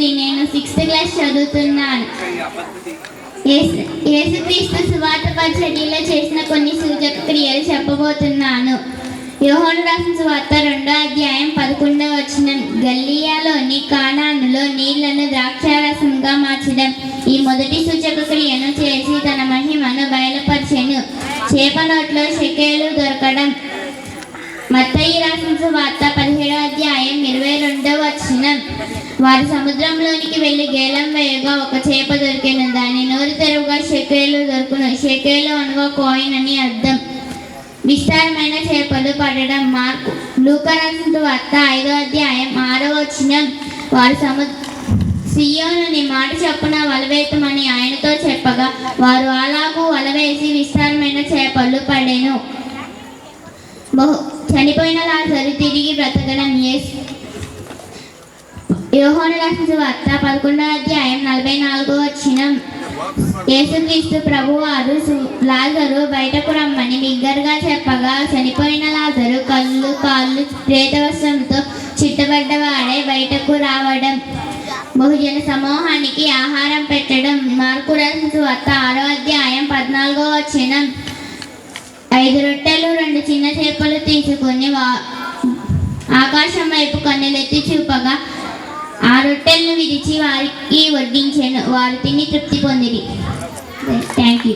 శ్రీ నేను sixth class చదువుతున్నాను. యేసుక్రీస్తు సువార్త పరిచర్యలో చేసిన కొన్ని సూచక క్రియలు చెప్పబోతున్నాను. యోహోను రాసిన సువార్త రెండో అధ్యాయం పదకొండవ వచ్చిన గల్లియాలోని కాణానులో నీళ్ళను ద్రాక్షారసంగా మార్చడం. ఈ మొదటి సూచక క్రియను చేసి తన మహిమను బయలుపరిచెను. చేప నోట్లో శకేలు దొరకడం. మత్తయి రాసిన సువార్త వారు సముద్రంలోనికి వెళ్ళి గేలం వేయగా ఒక చేప దొరికిన దాని నోరు తెరువుగా షెకేలు దొరుకును. షెకేలు అనగా కాయిన్ అని అర్థం. విస్తారమైన చేపలు పడడం మార్పు. లూకా వార్త ఐదో అధ్యాయం ఆరో వచ్చిన వారు సము సియోను నీ మాట చొప్పున వలవేతమని ఆయనతో చెప్పగా వారు అలాగూ వలవేసి విస్తారమైన చేపలు పడేను. బహు చనిపోయిన లాజరు తిరిగి బ్రతకడం యోహోను రాసిన వార్త పదకొండో అధ్యాయం నలభై నాలుగో వచ్చినం యేసుక్రీస్తు ప్రభువారు వారు లాజరు బయటకు రమ్మని బిగ్గరగా చెప్పగా చనిపోయిన లాజరు కళ్ళు కాళ్ళు ప్రేతవస్త్రంతో చిట్టబడ్డవాడే బయటకు రావడం. బహుజన సమూహానికి ఆహారం పెట్టడం. మార్కు రాసిన వార్త ఆరో అధ్యాయం పద్నాలుగో వచ్చినం ఐదు రొట్టెలు రెండు చిన్న చేపలు తీసుకొని ఆకాశం వైపు కన్నులెత్తి చూపగా ఆ రొట్టెలను విరిచి వారికి వడ్డించాను వారు తిని తృప్తి పొందిరి. Thank you